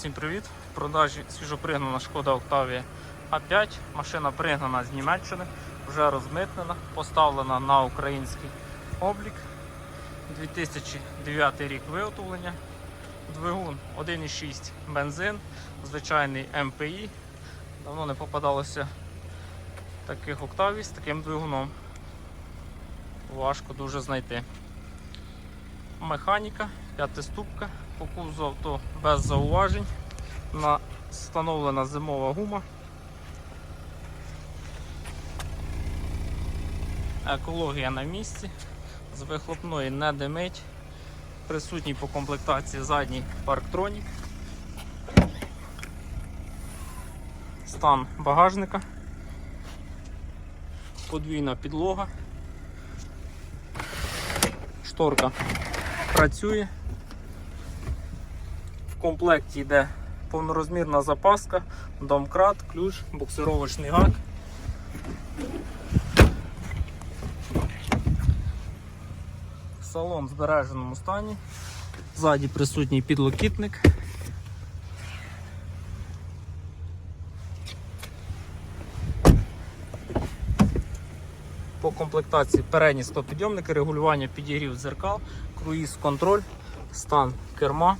Всім привіт! В продажі свіжопригнана шкода Octavia А5. Машина пригнана з Німеччини, вже розмитнена, поставлена на український облік. 2009 рік виготовлення. Двигун 1,6 бензин, звичайний МПІ. Давно не попадалося таких Octavia з таким двигуном. Важко дуже знайти. Механіка, п'ятиступка, по кузову авто без зауважень. На встановлена зимова гума. Екологія на місці, з вихлопної не димить. Присутній по комплектації задній парктронік. Стан багажника, подвійна підлога, шторка працює. В комплекті йде повнорозмірна запаска, домкрат, ключ, буксировочний гак. Салон в збереженому стані. Ззаді присутній підлокітник. По комплектації передні склопідйомники, регулювання підігрів дзеркал, круїз контроль, стан керма.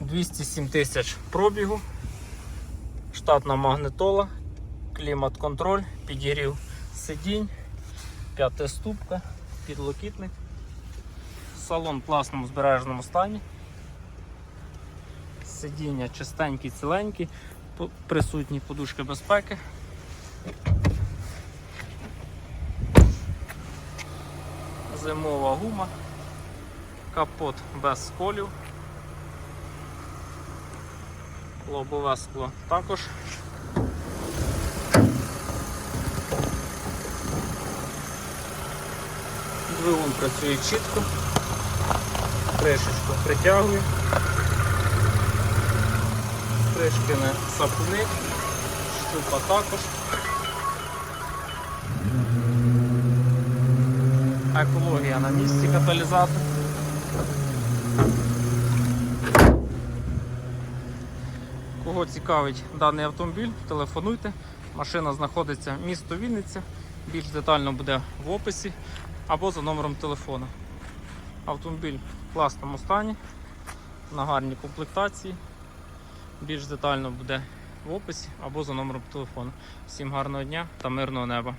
207 тисяч пробігу, штатна магнитола, клімат-контроль, підігрів сидінь, п'ятиступка, підлокітник, салон в класному збереженому стані, сидіння чистенькі, ціленькі, присутні подушки безпеки. Зимова гума, капот без сколів. Лобове скло також. Двигун працює чітко, кришечку притягує, кришки не сапуни, щупа також. Екологія на місці каталізатор. Кого цікавить даний автомобіль, телефонуйте. Машина знаходиться місто Вінниця. Більш детально буде в описі або за номером телефону. Автомобіль в класному стані, на гарній комплектації. Більш детально буде в описі або за номером телефону. Всім гарного дня та мирного неба!